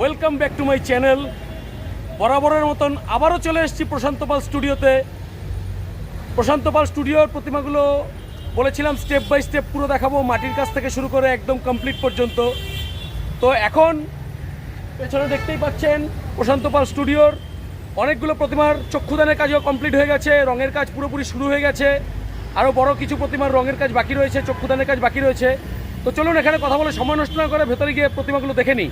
Welcome back to my channel বরাবরের মতন আবারও চলে এসেছি প্রশান্ত পাল স্টুডিওতে। প্রশান্ত পাল স্টুডিওর প্রতিমাগুলো বলেছিলাম স্টেপ বাই স্টেপ পুরো দেখাবো, মাটির কাছ থেকে শুরু করে একদম কমপ্লিট পর্যন্ত। তো এখন পেছনে দেখতেই পাচ্ছেন প্রশান্ত পাল স্টুডিওর অনেকগুলো প্রতিমার চক্ষুদানের কাজও কমপ্লিট হয়ে গেছে, রঙের কাজ পুরোপুরি শুরু হয়ে গেছে। আরও বড় কিছু প্রতিমার রঙের কাজ বাকি রয়েছে, চক্ষুদানের কাজ বাকি রয়েছে। তো চলুন এখানে কথা বলে সময় নষ্ট না করে ভেতরে গিয়ে প্রতিমাগুলো দেখে নিই।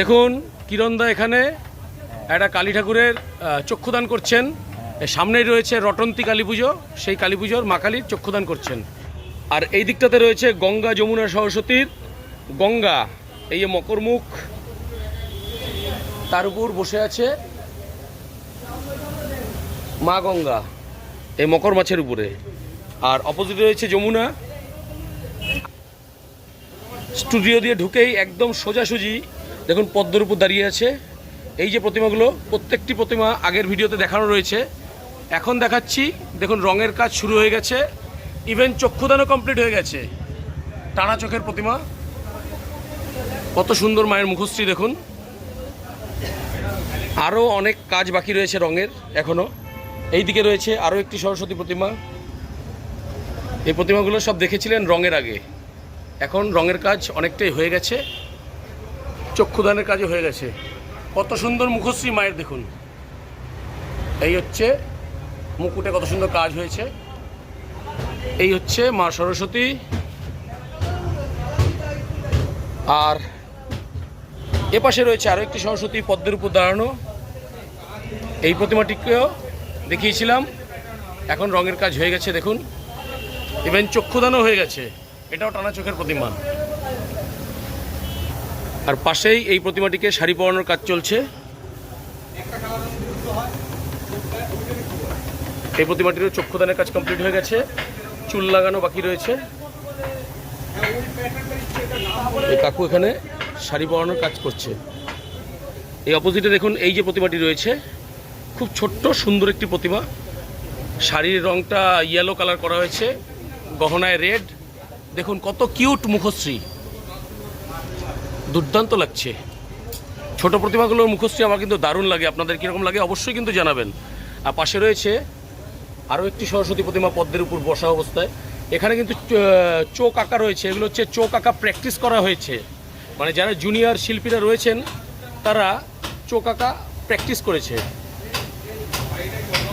দেখুন কিরণদা এখানে একটা কালী ঠাকুরের চক্ষুদান করছেন। সামনেই রয়েছে রটন্তী কালী পুজো সেই কালী পুজোর মা কালীর চক্ষুদান করছেন। আর এই দিকটাতে রয়েছে গঙ্গা যমুনা সরস্বতীর গঙ্গা এই যে মকরমুখ। তার উপর বসে আছে মা গঙ্গা এই মকর মাছের উপরে। আর অপোজিটে রয়েছে যমুনা। স্টুডিও দিয়ে ঢুকেই একদম সোজাসুজি দেখুন, পদ্মর উপর দাঁড়িয়ে আছে। এই যে প্রতিমাগুলো, প্রত্যেকটি প্রতিমা আগের ভিডিওতে দেখানো রয়েছে। এখন দেখাচ্ছি, দেখুন, রঙের কাজ শুরু হয়ে গেছে। ইভেন চক্ষুদানও কমপ্লিট হয়ে গেছে। টানা চোখের প্রতিমা। কত সুন্দর মায়ের মুখশ্রী, দেখুন। আরও অনেক কাজ বাকি রয়েছে রঙের এখনও এই দিকে রয়েছে আরও একটি সরস্বতী প্রতিমা। এই প্রতিমাগুলো সব দেখেছিলেন রঙের আগে। এখন রঙের কাজ অনেকটাই হয়ে গেছে। চক্ষুদানের কাজও হয়ে গেছে। কত সুন্দর মুখশ্রী মায়ের দেখুন। এই হচ্ছে মুকুটে কত সুন্দর কাজ হয়েছে। এই হচ্ছে মা সরস্বতী। আর এপাশে রয়েছে আরও একটি সরস্বতী পদ্মের উপর দাঁড়ানো। এই প্রতিমাটিকেও দেখিয়েছিলাম। এখন রঙের কাজ হয়ে গেছে, দেখুন। ইভেন চক্ষুদানও হয়ে গেছে। এটাও টানা চোখের প্রতিমা। আর পাশেই এই প্রতিমাটিকে শাড়ি পরানোর কাজ চলছে। এই প্রতিমাটিরও চক্ষুদানের কাজ কমপ্লিট হয়ে গেছে। চুল লাগানো বাকি রয়েছে। এই কাকু এখানে শাড়ি পরানোর কাজ করছে। এই অপোজিটে দেখুন এই যে প্রতিমাটি রয়েছে। খুব ছোট্ট, সুন্দর একটি প্রতিমা। শাড়ির রংটা ইয়েলো কালার করা হয়েছে। গহনায় রেড দেখুন কত কিউট মুখশ্রী। দুর্দান্ত লাগছে। ছোট প্রতিমাগুলোর মুখশ্রী আমার কিন্তু দারুণ লাগে। আপনাদের কীরকম লাগে অবশ্যই কিন্তু জানাবেন। আর পাশে রয়েছে আরও একটি সরস্বতী প্রতিমা পদ্মের উপর বসা অবস্থায়। এখানে কিন্তু চোখ আঁকা রয়েছে। এগুলো হচ্ছে চোখ আঁকা প্র্যাকটিস করা হয়েছে। মানে যারা জুনিয়র শিল্পীরা রয়েছেন, তারা চোখ আঁকা প্র্যাকটিস করেছে।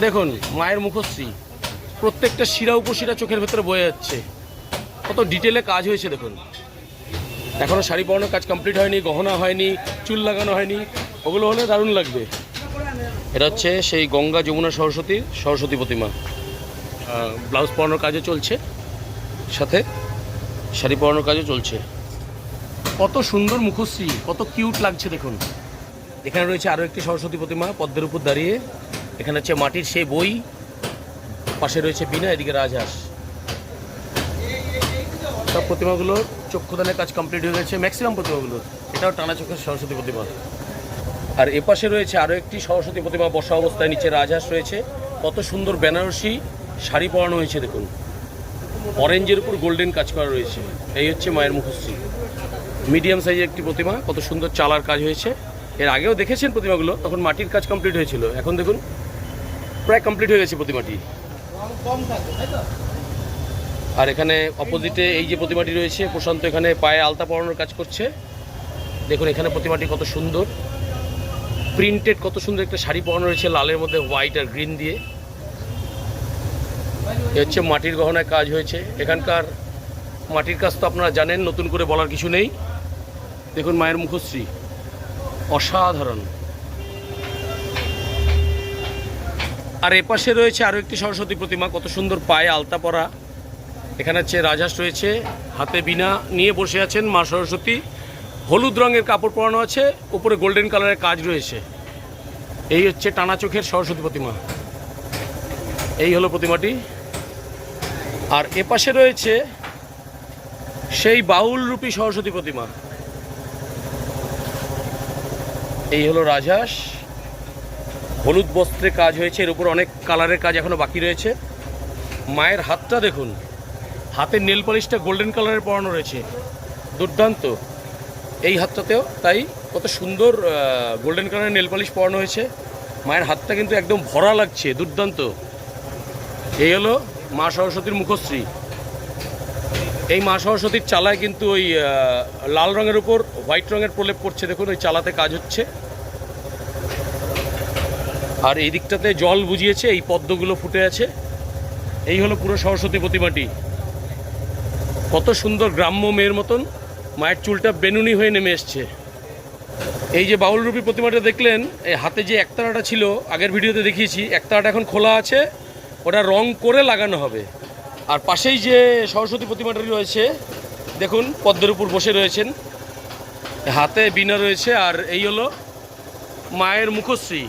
দেখুন, মায়ের মুখশ্রী। প্রত্যেকটা শিরা উপশিরা চোখের ভেতরে বয়ে যাচ্ছে। কত ডিটেলে কাজ হয়েছে, দেখুন। এখনও শাড়ি পরানোর কাজ কমপ্লিট হয়নি, গহনা হয়নি, চুল লাগানো হয়নি, ওগুলো হলে দারুণ লাগবে। এটা হচ্ছে সেই গঙ্গা যমুনা সরস্বতী সরস্বতী প্রতিমা। ব্লাউজ পরানোর কাজও চলছে, সাথে শাড়ি পরানোর কাজও চলছে। কত সুন্দর মুখশ্রী, কত কিউট লাগছে দেখুন। এখানে রয়েছে আরও একটি সরস্বতী প্রতিমা, পদ্মের উপর দাঁড়িয়ে। এখানে হচ্ছে মাটির সেই বই, পাশে রয়েছে বিনা, এদিকে রাজহাঁস। সব প্রতিমাগুলোর চক্ষুদানের কাজ কমপ্লিট হয়ে গেছে। ম্যাক্সিমাম প্রতিমাগুলোর এটাও টানা চোখের সরস্বতী প্রতিমা। আর এপাশে রয়েছে আরও একটি সরস্বতী প্রতিমা, বসা অবস্থায় নিচে রাজহাঁস রয়েছে। কত সুন্দর বেনারসি শাড়ি পরানো হয়েছে, দেখুন। অরেঞ্জের উপর গোল্ডেন কাজ করা রয়েছে। এই হচ্ছে মায়ের মুখশ্রী। মিডিয়াম সাইজের একটি প্রতিমা, কত সুন্দর চালার কাজ হয়েছে। এর আগেও দেখেছেন প্রতিমাগুলো, তখন মাটির কাজ কমপ্লিট হয়েছিল। এখন দেখুন, প্রায় কমপ্লিট হয়ে গেছে প্রতিমাটি। আর এখানে অপোজিটে এই যে প্রতিমাটি রয়েছে, প্রশান্ত এখানে পায়ে আলতা পরানোর কাজ করছে। দেখুন এখানে প্রতিমাটি কত সুন্দর। প্রিন্টেড কত সুন্দর একটা শাড়ি পরানো রয়েছে, লালের মধ্যে হোয়াইট আর গ্রিন দিয়ে। এ হচ্ছে মাটির গহনায় কাজ হয়েছে। এখানকার মাটির কাজ তো আপনারা জানেন, নতুন করে বলার কিছু নেই। দেখুন মায়ের মুখশ্রী, অসাধারণ। আর এপাশে রয়েছে আরও একটি সরস্বতী প্রতিমা, কত সুন্দর পায়ে আলতা পরা। এখানে হচ্ছে রাজহাঁস রয়েছে, হাতে বিনা নিয়ে বসে আছেন মা সরস্বতী। হলুদ রঙের কাপড় পরানো আছে, উপরে গোল্ডেন কালারের কাজ রয়েছে। এই হচ্ছে টানা চোখের সরস্বতী প্রতিমা। এই হলো প্রতিমাটি। আর এপাশে রয়েছে সেই বাউল রূপী সরস্বতী প্রতিমা। এই হলো রাজহাঁস। হলুদ বস্ত্রে কাজ হয়েছে, এর উপর অনেক কালারের কাজ এখনও বাকি রয়েছে। মায়ের হাতটা দেখুন। হাতের নেল পলিশটা গোল্ডেন কালারের পরানো রয়েছে। দুর্দান্ত। এই হাতটাতেও তাই কত সুন্দর গোল্ডেন কালারের নেল পলিশ পরানো হয়েছে। মায়ের হাতটা কিন্তু একদম ভরা লাগছে, দুর্দান্ত। এই হলো মা সরস্বতীর মুখশ্রী। এই মা সরস্বতীর চালায় কিন্তু ওই লাল রঙের উপর, হোয়াইট রঙের প্রলেপ পড়ছে। দেখুন, ওই চালাতে কাজ হচ্ছে। আর এই দিকটাতে জল বুঝিয়েছে, এই পদ্মগুলো ফুটে আছে। এই হলো পুরো সরস্বতী প্রতিমাটি। কত সুন্দর গ্রাম্য মেয়ের মতন মায়ের চুলটা বেনুনি হয়ে নেমে এসছে। এই যে বাউলরূপী প্রতিমাটা দেখলেন, এই হাতে যে একতারাটা ছিল, আগের ভিডিওতে দেখিয়েছি, একতারাটা এখন খোলা আছে, ওটা রং করে লাগানো হবে। আর পাশেই যে সরস্বতী প্রতিমাটা রয়েছে, দেখুন, পদ্মের উপর বসে রয়েছেন। হাতে বিনা রয়েছে, আর এই হলো মায়ের মুখশ্রী।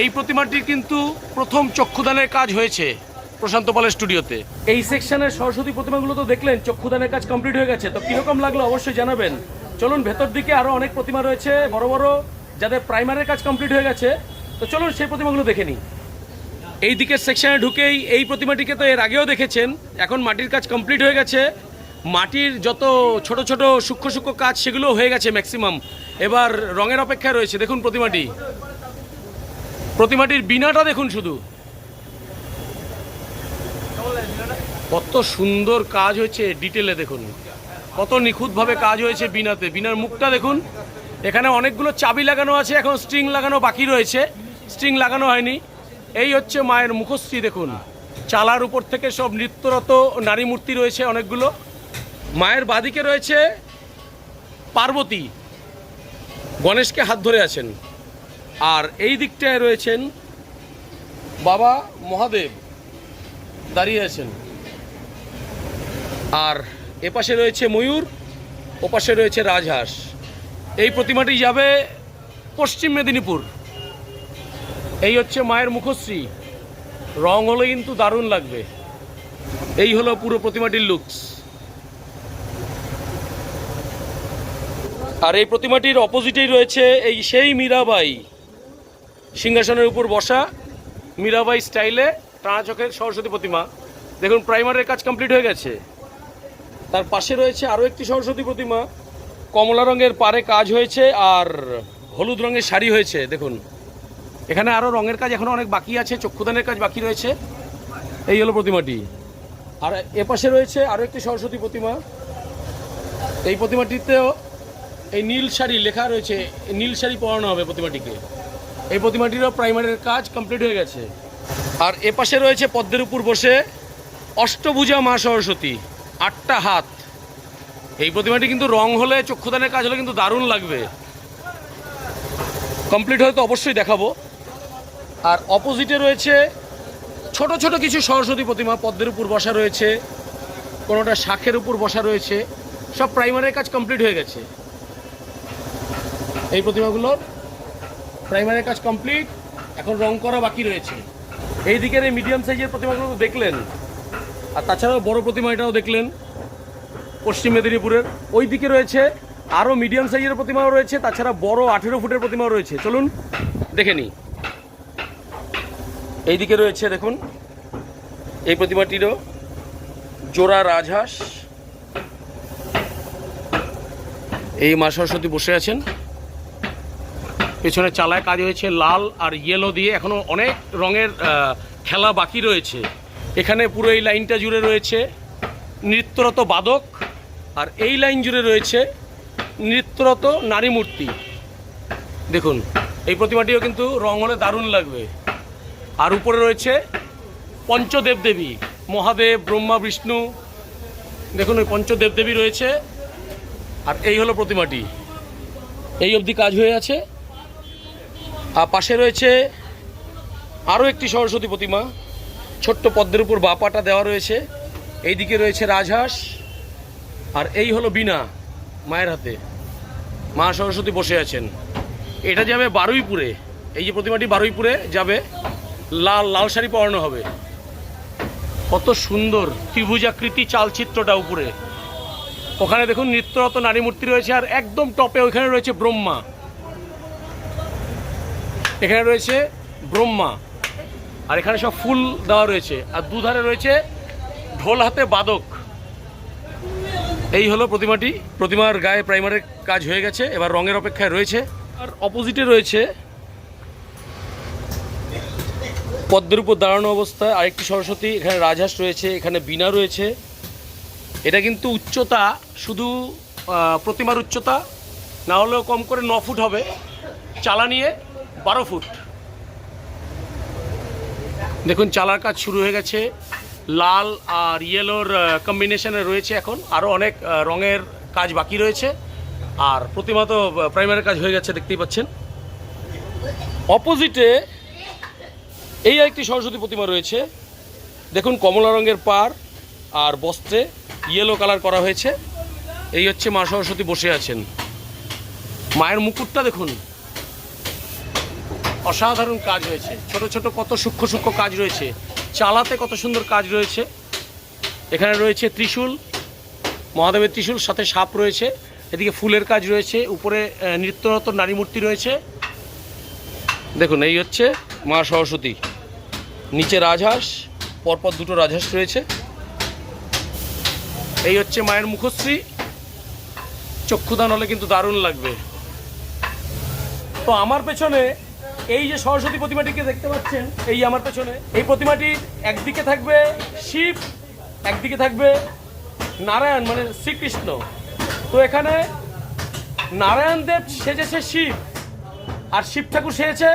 এই প্রতিমাটির কিন্তু প্রথম চক্ষুদানের কাজ হয়েছে। প্রশান্ত পালের স্টুডিওতে। এই সেকশনের সরস্বতী প্রতিমাগুলো তো দেখলেন চক্ষুদানের কাজ কমপ্লিট হয়ে গেছে। তো কীরকম লাগল অবশ্যই জানাবেন। চলুন, ভেতর দিকে আরও অনেক প্রতিমা রয়েছে, বড় বড়, যাদের প্রাইমারের কাজ কমপ্লিট হয়ে গেছে। তো চলুন, সেই প্রতিমাগুলো দেখে নিই। এই দিকের সেকশনে ঢুকেই এই প্রতিমাটিকে তো এর আগেও দেখেছেন, এখন মাটির কাজ কমপ্লিট হয়ে গেছে। মাটির যত ছোট ছোট সূক্ষ্ম সূক্ষ্ম কাজ সেগুলো হয়ে গেছে ম্যাক্সিমাম। এবার রঙের অপেক্ষায় রয়েছে, দেখুন প্রতিমাটি। প্রতিমাটির বিনাটা দেখুন শুধু। কত সুন্দর কাজ হয়েছে ডিটেলে দেখুন। কত নিখুঁতভাবে কাজ হয়েছে বিনাতে। বিনার মুখটা দেখুন। এখানে অনেকগুলো চাবি লাগানো আছে, এখন স্ট্রিং লাগানো বাকি রয়েছে। স্ট্রিং লাগানো হয়নি। এই হচ্ছে মায়ের মুখশ্রী, দেখুন। চালার উপর থেকে সব নৃত্যরত নারী মূর্তি রয়েছে অনেকগুলো। মায়ের বাদিকে রয়েছে পার্বতী। গণেশকে হাত ধরে আছেন। আর এই দিকটায় রয়েছেন বাবা মহাদেব। দাঁড়িয়ে আছেন। আর এপাশে রয়েছে ময়ূর ওপাশে রয়েছে রাজহাঁস। এই প্রতিমাটি যাবে পশ্চিম মেদিনীপুর। এই হচ্ছে মায়ের মুখশ্রী। রং হলে কিন্তু দারুণ লাগবে। এই হলো পুরো প্রতিমাটির লুকস আর এই প্রতিমাটির অপোজিটেই রয়েছে এই সেই মীরাবাই। সিংহাসনের উপর বসা মীরাবাই স্টাইলে টানা চোখের সরস্বতী প্রতিমা। দেখুন প্রাইমারের কাজ কমপ্লিট হয়ে গেছে। তার পাশে রয়েছে আরও একটি সরস্বতী প্রতিমা। কমলা রঙের পারে কাজ হয়েছে আর হলুদ রঙের শাড়ি হয়েছে, দেখুন। এখানে আরও রঙের কাজ এখনও অনেক বাকি আছে, চক্ষুদানের কাজ বাকি রয়েছে। এই হলো প্রতিমাটি। আর এপাশে রয়েছে আরও একটি সরস্বতী প্রতিমা। এই প্রতিমাটিতেও এই নীল শাড়ি লেখা রয়েছে, নীল শাড়ি পরানো হবে প্রতিমাটিকে। এই প্রতিমাটিরও প্রাইমারির কাজ কমপ্লিট হয়ে গেছে। আর এপাশে রয়েছে পদ্মের উপর বসে অষ্টভুজা মা সরস্বতী। আটটা হাত। এই প্রতিমাটি কিন্তু রং হলে, চক্ষুদানের কাজ হলে কিন্তু দারুণ লাগবে। কমপ্লিট হলে তো অবশ্যই দেখাবো। আর অপোজিটে রয়েছে ছোট ছোট কিছু সরস্বতী প্রতিমা, পদ্মের উপর বসা রয়েছে, কোনোটা শাখের উপর বসা রয়েছে, সব প্রাইমারের কাজ কমপ্লিট হয়ে গেছে। এই প্রতিমাগুলোর প্রাইমারের কাজ কমপ্লিট এখন রং করা বাকি রয়েছে। এই দিকের এই মিডিয়াম সাইজের প্রতিমাগুলো দেখলেন। আর তাছাড়াও বড় প্রতিমা এটাও দেখলেন, পশ্চিম মেদিনীপুরের। ওই দিকে রয়েছে আরও মিডিয়াম সাইজের প্রতিমাও রয়েছে, তাছাড়া বড় আঠেরো ফুটের প্রতিমাও রয়েছে। চলুন দেখে নিই। এইদিকে রয়েছে, দেখুন, এই প্রতিমাটিরও জোড়া রাজহাঁস। এই মা সরস্বতী বসে আছেন। পেছনে চালায় কাজ হয়েছে লাল আর ইয়েলো দিয়ে। এখনও অনেক রঙের খেলা বাকি রয়েছে। এখানে পুরো এই লাইনটা জুড়ে রয়েছে নৃত্যরত বাদক, আর এই লাইন জুড়ে রয়েছে নৃত্যরত নারী মূর্তি। দেখুন, এই প্রতিমাটিও কিন্তু রং হলে দারুণ লাগবে। আর উপরে রয়েছে পঞ্চদেব দেবী, মহাদেব, ব্রহ্মা, বিষ্ণু। দেখুন, ওই পঞ্চদেব দেবী রয়েছে, আর এই হলো প্রতিমাটি। এই অবধি কাজ হয়ে আছে। আর পাশে রয়েছে আরও একটি সরস্বতী প্রতিমা ছোট্ট পদ্মের উপর বাপাটা দেওয়া রয়েছে। এইদিকে রয়েছে রাজহাঁস। আর এই হলো বিনা মায়ের হাতে। মা সরস্বতী বসে আছেন। এটা যাবে বারুইপুরে। এই যে প্রতিমাটি বারুইপুরে যাবে, লাল লাল শাড়ি পরানো হবে। কত সুন্দর ত্রিভুজাকৃতি চালচিত্রটা উপরে। ওখানে দেখুন নৃত্যরত নারী মূর্তি রয়েছে, আর একদম টপে ওইখানে রয়েছে ব্রহ্মা। এখানে রয়েছে ব্রহ্মা। আর এখানে সব ফুল দেওয়া রয়েছে। আর দুধারে রয়েছে ঢোল হাতে বাদক। এই হলো প্রতিমাটি। প্রতিমার গায়ে প্রাইমারের কাজ হয়ে গেছে, এবার রঙের অপেক্ষায় রয়েছে। আর অপোজিটে রয়েছে পদ্মের উপর দাঁড়ানো অবস্থায় আরেকটি সরস্বতী, এখানে রাজহাঁস রয়েছে, এখানে বিনা রয়েছে। এটা কিন্তু উচ্চতা, শুধু প্রতিমার উচ্চতা, না হলেও কম করে ন ফুট হবে। চালা নিয়ে বারো ফুট। দেখুন, চালার কাজ শুরু হয়ে গেছে। লাল আর ইয়েলোর কম্বিনেশনে রয়েছে এখন। আরও অনেক রঙের কাজ বাকি রয়েছে। আর প্রতিমা তো প্রাইমারি কাজ হয়ে গেছে, দেখতেই পাচ্ছেন। অপোজিটে এই একটি সরস্বতী প্রতিমা রয়েছে। দেখুন, কমলা রঙের পার আর বস্ত্রে ইয়েলো কালার করা হয়েছে। এই হচ্ছে মা সরস্বতী বসে আছেন। মায়ের মুকুটটা দেখুন। অসাধারণ কাজ হয়েছে ছোট ছোট কত সূক্ষ্ম সূক্ষ্ম কাজ রয়েছে। চালাতে কত সুন্দর কাজ রয়েছে। এখানে রয়েছে ত্রিশূল, মহাদেবের ত্রিশূল, সাথে সাপ রয়েছে। এদিকে ফুলের কাজ রয়েছে। উপরে নৃত্যরত নারী মূর্তি রয়েছে। দেখুন, এই হচ্ছে মা সরস্বতী। নিচে রাজহাঁস, পরপর দুটো রাজহাঁস রয়েছে। এই হচ্ছে মায়ের মুখশ্রী। চক্ষুদান হলে কিন্তু দারুণ লাগবে। তো আমার পেছনে এই যে সরস্বতী প্রতিমাটিকে দেখতে পাচ্ছেন, এই আমার পেছনে। এই প্রতিমাটি একদিকে থাকবে শিব, একদিকে থাকবে নারায়ণ মানে শ্রীকৃষ্ণ। তো এখানে নারায়ণ দেব সেজেছে শিব, আর শিব ঠাকুর সেজেছে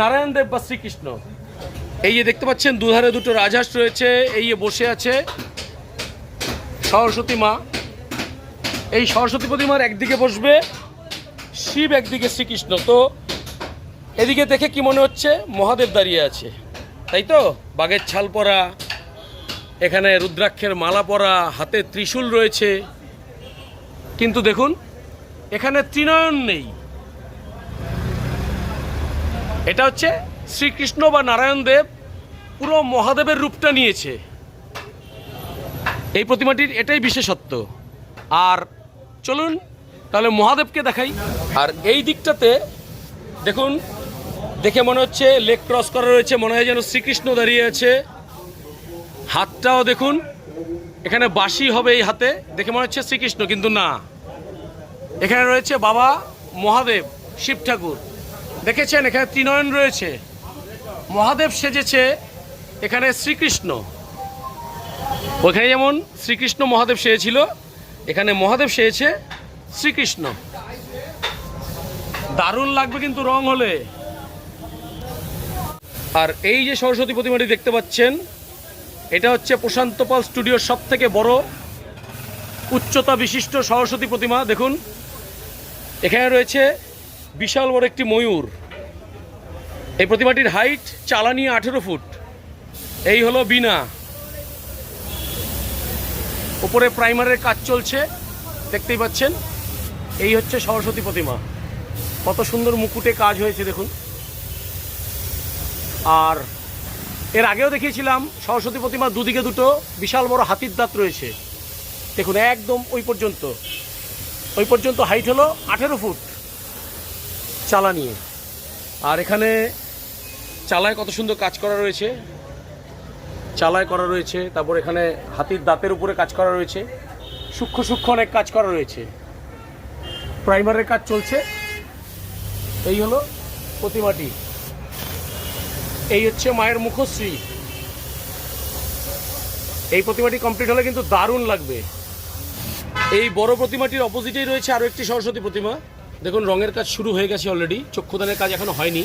নারায়ণ দেব বা শ্রীকৃষ্ণ। এই যে দেখতে পাচ্ছেন, দুধারে দুটো রাজহাঁস রয়েছে, এই যে বসে আছে সরস্বতী মা। এই সরস্বতী প্রতিমার একদিকে বসবে শিব, একদিকে শ্রীকৃষ্ণ। তো এদিকে দেখে কি মনে হচ্ছে? মহাদেব দাঁড়িয়ে আছে। তাই তো? বাঘের ছাল পরা, এখানে রুদ্রাক্ষের মালা পরা, হাতে ত্রিশূল রয়েছে। কিন্তু দেখুন, এখানে ত্রিনয়ন নেই। এটা হচ্ছে শ্রীকৃষ্ণ বা নারায়ণ দেব পুরো মহাদেবের রূপটা নিয়েছে। এই প্রতিমাটির এটাই বিশেষত্ব। আর চলুন, তাহলে মহাদেবকে দেখাই। আর এই দিকটাতে দেখুন দেখে মনে হচ্ছে লেক ক্রস করা রয়েছে, মনে হয় যেন শ্রীকৃষ্ণ দাঁড়িয়ে আছে। হাতটাও দেখুন, এখানে বাঁশি হবে এই হাতে, দেখে মনে হচ্ছে শ্রীকৃষ্ণ, কিন্তু না। এখানে রয়েছে বাবা মহাদেব, শিব ঠাকুর। দেখেছেন, এখানে ত্রিনয়ন রয়েছে। মহাদেব সেজেছে, এখানে শ্রীকৃষ্ণ। ওখানে যেমন শ্রীকৃষ্ণ মহাদেব সেজেছিল, এখানে মহাদেব সেজেছে শ্রীকৃষ্ণ। দারুণ লাগবে কিন্তু রং হলে। আর এই যে সরস্বতী প্রতিমাটি দেখতে পাচ্ছেন, এটা হচ্ছে প্রশান্ত পাল স্টুডিওর সব থেকে বড় উচ্চতা বিশিষ্ট সরস্বতী প্রতিমা। দেখুন, এখানে রয়েছে বিশাল বড় একটি ময়ূর। এই প্রতিমাটির হাইট চালানি আঠেরো ফুট। এই হলো বিনা উপরে প্রাইমারের কাজ চলছে, দেখতেই পাচ্ছেন। এই হচ্ছে সরস্বতী প্রতিমা। কত সুন্দর মুকুটে কাজ হয়েছে, দেখুন। আর এর আগেও দেখিয়েছিলাম, সরস্বতী প্রতিমার দুদিকে দুটো বিশাল বড় হাতির দাঁত রয়েছে। দেখুন, একদম ওই পর্যন্ত। ওই পর্যন্ত হাইট হলো আঠেরো ফুট চালা নিয়ে। আর এখানে চালায় কত সুন্দর কাজ করা রয়েছে। চালায় করা রয়েছে, তারপর এখানে হাতির দাঁতের উপরে কাজ করা রয়েছে। সূক্ষ্ম সূক্ষ্ম অনেক কাজ করা রয়েছে। প্রাইমারের কাজ চলছে। এই হলো প্রতিমাটি। এই হচ্ছে মায়ের মুখশ্রী। এই প্রতিমাটি কমপ্লিট হলে কিন্তু দারুণ লাগবে। এই বড় প্রতিমাটির অপোজিটেই রয়েছে আরও একটি সরস্বতী প্রতিমা। দেখুন, রঙের কাজ শুরু হয়ে গেছে অলরেডি চক্ষুদানের কাজ এখনও হয়নি।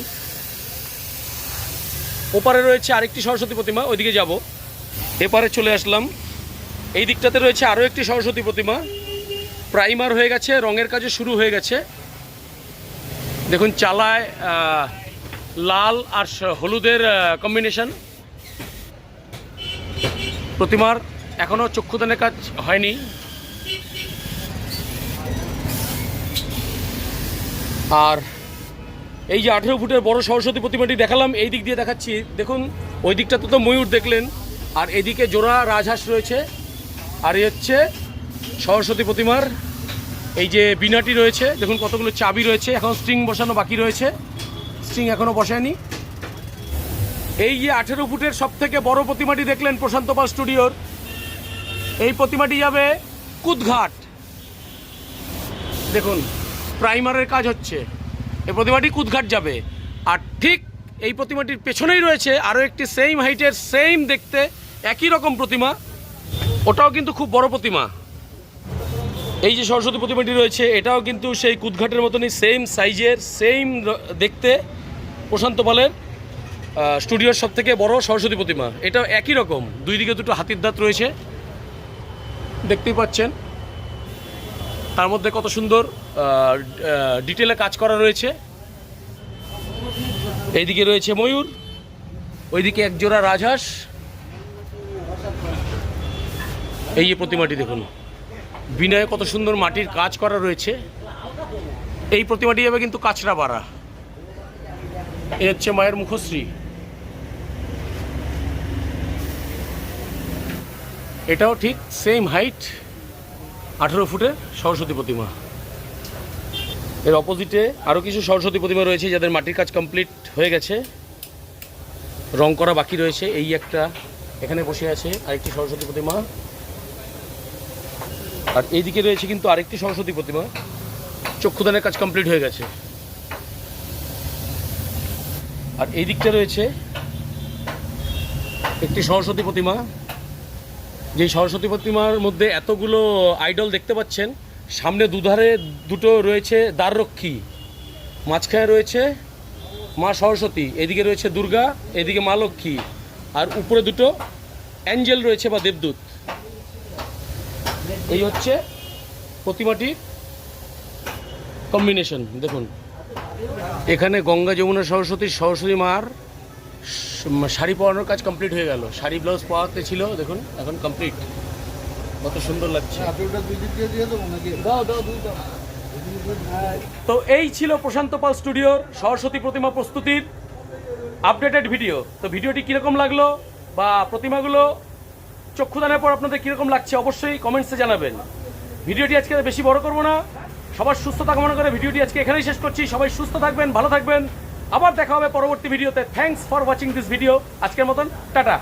ওপারে রয়েছে আরেকটি সরস্বতী প্রতিমা, ওইদিকে যাব। এপারে চলে আসলাম। এই দিকটাতে রয়েছে আরও একটি সরস্বতী প্রতিমা। প্রাইমার হয়ে গেছে, রঙের কাজও শুরু হয়ে গেছে। দেখুন, চালায় লাল আর হলুদের কম্বিনেশন প্রতিমার এখনও চক্ষুদানের কাজ হয়নি। আর এই যে আঠেরো ফুটের বড় সরস্বতী প্রতিমাটি দেখালাম, এই দিক দিয়ে দেখাচ্ছি। দেখুন, ওই দিকটাতে তো ময়ূর দেখলেন। আর এদিকে জোড়া রাজহাঁস রয়েছে। আর এই হচ্ছে সরস্বতী প্রতিমার এই যে বিনাটি রয়েছে। দেখুন কতগুলো চাবি রয়েছে। এখন স্ট্রিং বসানো বাকি রয়েছে। স্ট্রিং এখনও বসায়নি এই যে আঠেরো ফুটের সব থেকে বড় প্রতিমাটি দেখলেন প্রশান্ত পাল স্টুডিওর। এই প্রতিমাটি যাবে কুদঘাট। দেখুন, প্রাইমারের কাজ হচ্ছে। এই প্রতিমাটি কুদঘাট যাবে। আর ঠিক এই প্রতিমাটির পেছনেই রয়েছে আরও একটি সেম হাইটের সেম দেখতে একই রকম প্রতিমা। ওটাও কিন্তু খুব বড় প্রতিমা। এই যে সরস্বতী প্রতিমাটি রয়েছে, এটাও কিন্তু সেই কুদঘাটের মতনই সেম সাইজের সেম দেখতে প্রশান্ত পালের স্টুডিওর সব থেকে বড় সরস্বতী প্রতিমা। এটাও একই রকম, দুই দিকে দুটো হাতির দাঁত রয়েছে। দেখতেই পাচ্ছেন। তার মধ্যে কত সুন্দর ডিটেলে কাজ করা রয়েছে। এইদিকে রয়েছে ময়ূর, ওইদিকে একজোড়া রাজহাঁস। এই যে প্রতিমাটি দেখুন। বিনয়ে কত সুন্দর মাটির কাজ করা রয়েছে। এই প্রতিমাটি যাবে কিন্তু কাছড়া পাড়া এ হচ্ছে মায়ের মুখশ্রী। এটাও ঠিক সেম হাইট আঠেরো ফুটের সরস্বতী প্রতিমা। এর অপোজিটে আরও কিছু সরস্বতী প্রতিমা রয়েছে যাদের মাটির কাজ কমপ্লিট হয়ে গেছে। রং করা বাকি রয়েছে। এই একটা এখানে বসে আছে আরেকটি সরস্বতী প্রতিমা। আর এইদিকে রয়েছে কিন্তু আরেকটি সরস্বতী প্রতিমা। চক্ষুদানের কাজ কমপ্লিট হয়ে গেছে। আর এই দিকটা রয়েছে একটি সরস্বতী প্রতিমা। যেই সরস্বতী প্রতিমার মধ্যে এতগুলো আইডল দেখতে পাচ্ছেন, সামনে দুধারে দুটো রয়েছে দ্বাররক্ষী, মাঝখানে রয়েছে মা সরস্বতী, এদিকে রয়েছে দুর্গা, এদিকে মা লক্ষ্মী, আর উপরে দুটো অ্যাঞ্জেল রয়েছে বা দেবদূত। এই হচ্ছে প্রতিমাটির কম্বিনেশন দেখুন। এখানে গঙ্গা যমুনা সরস্বতী সরস্বতী মার শাড়ি পরানোর কাজ কমপ্লিট হয়ে গেল। শাড়ি ব্লাউজ পাওয়াতে ছিল, দেখুন, এখন কমপ্লিট কত সুন্দর লাগছে। দাও দাও তো এই ছিল প্রশান্ত পাল স্টুডিওর সরস্বতী প্রতিমা প্রস্তুতির আপডেটেড ভিডিও তো ভিডিওটি কীরকম লাগল বা প্রতিমাগুলো চক্ষুদানের পর আপনাদের কীরকম লাগছে অবশ্যই কমেন্টসে জানাবেন। ভিডিওটি আজকে বেশি বড় করব না। সবার সুস্থতা কামনা করে ভিডিওটি আজকে এখানেই শেষ করছি। সবাই সুস্থ থাকবেন, ভালো থাকবেন। আবার দেখা হবে পরবর্তী ভিডিওতে। Thanks for watching this video আজকের মতন, টাটা।